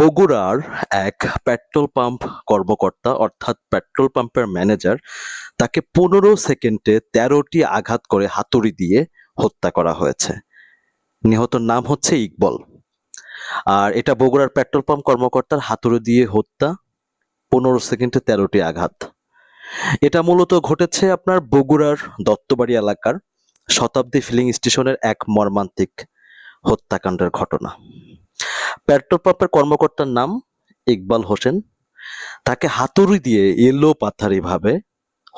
বগুড়ার এক petrol pump কর্মকর্তা, অর্থাৎ পেট্রোল পাম্পের ম্যানেজার, তাকে পনেরো সেকেন্ডে তেরোটি আঘাত করে হাতুড়ি দিয়ে হত্যা করা হয়েছে। নিহতর নাম হচ্ছে ইকবল। আর এটা বগুড়ার পেট্রোল পাম্প কর্মকর্তার হাতুড়ি দিয়ে হত্যা, পনেরো সেকেন্ডে তেরোটি আঘাত। এটা মূলত ঘটেছে আপনার বগুড়ার দত্তবাড়ি এলাকার শতাব্দী ফিলিং স্টেশনের এক মর্মান্তিক হত্যাকাণ্ডের ঘটনা। পেট্রোল পাম্পের কর্মকর্তার নাম ইকবাল হোসেন। তাকে হাতুড়ি দিয়ে এলো পাথারি ভাবে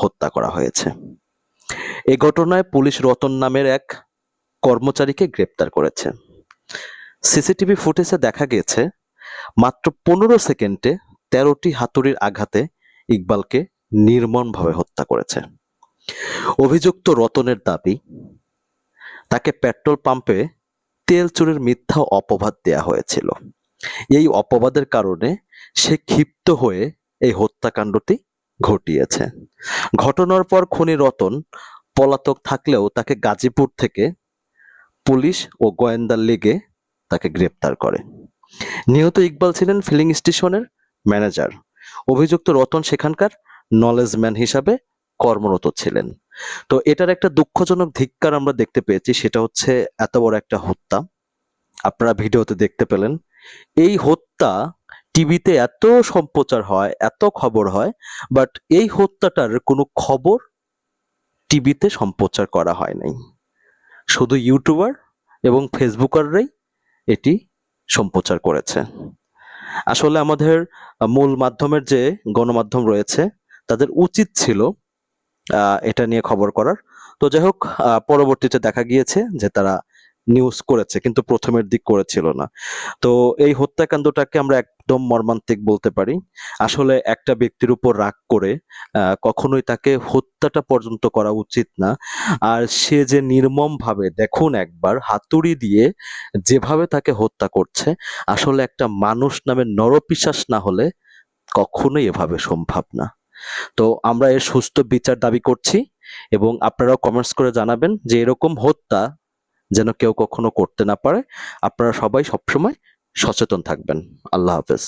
হত্যা করা হয়েছে। এ ঘটনায় পুলিশ রতন নামের এক কর্মচারীকে গ্রেপ্তার করেছে। সিসিটিভি ফুটেজে দেখা গেছে মাত্র পনেরো সেকেন্ডে তেরোটি হাতুড়ির আঘাতে ইকবালকে নির্মমভাবে হত্যা করেছে। অভিযুক্ত রতনের দাবি, তাকে পেট্রোল পাম্পে তেল চুরির মিথ্যা অপবাদ দেয়া হয়েছিল। এই অপবাদের কারণে সে ক্ষিপ্ত হয়ে এই হত্যাকাণ্ডটি ঘটিয়েছে। ঘটনার পর খনি রতন পলাতক থাকলেও তাকে গাজীপুর থেকে পুলিশ ও গোয়েন্দা লেগে তাকে গ্রেপ্তার করে। নিহত ইকবাল ছিলেন ফিলিং স্টেশনের ম্যানেজার। অভিযুক্ত রতন সেখানকার নলেজম্যান হিসাবে কর্মরত ছিলেন। তো এটার একটা দুঃখজনক ধিক্কার আমরা দেখতে পেয়েছি, সেটা হচ্ছে এত বড় একটা হত্যা। আপনারা ভিডিওতে দেখতে পেলেন। এই হত্যা টিভিতে এত সম্প্রচার হয়, এত খবর হয়, বাট এই হত্যাটার কোনো খবর টিভিতে সম্প্রচার করা হয় নাই। শুধু ইউটিউবার এবং ফেসবুকাররাই এটি সম্প্রচার করেছে। আসলে আমাদের মূল মাধ্যমের যে গণমাধ্যম রয়েছে, তাদের উচিত ছিল এটা নিয়ে খবর করার। তো যাই হোক পরবর্তীতে দেখা গিয়েছে যে তারা নিউজ করেছে, কিন্তু প্রথমের দিক করেছিল না। তো এই হত্যাকাণ্ডটাকে আমরা একদম মর্মান্তিক বলতে পারি। আসলে একটা ব্যক্তির উপর রাগ করে কখনোই তাকে হত্যাটা পর্যন্ত করা উচিত না। আর সে যে নির্মম ভাবে দেখুন একবার, হাতুড়ি দিয়ে যেভাবে তাকে হত্যা করছে, আসলে একটা মানুষ নামে নরপিশাস না হলে কখনোই এভাবে সম্ভব না। তো আমরা এর সুস্থ বিচার দাবি করছি এবং আপনারাও কমেন্টস করে জানাবেন যে এরকম হত্যা যেন কেউ কখনো করতে না পারে। আপনারা সবাই সবসময় সচেতন থাকবেন। আল্লাহ হাফেজ।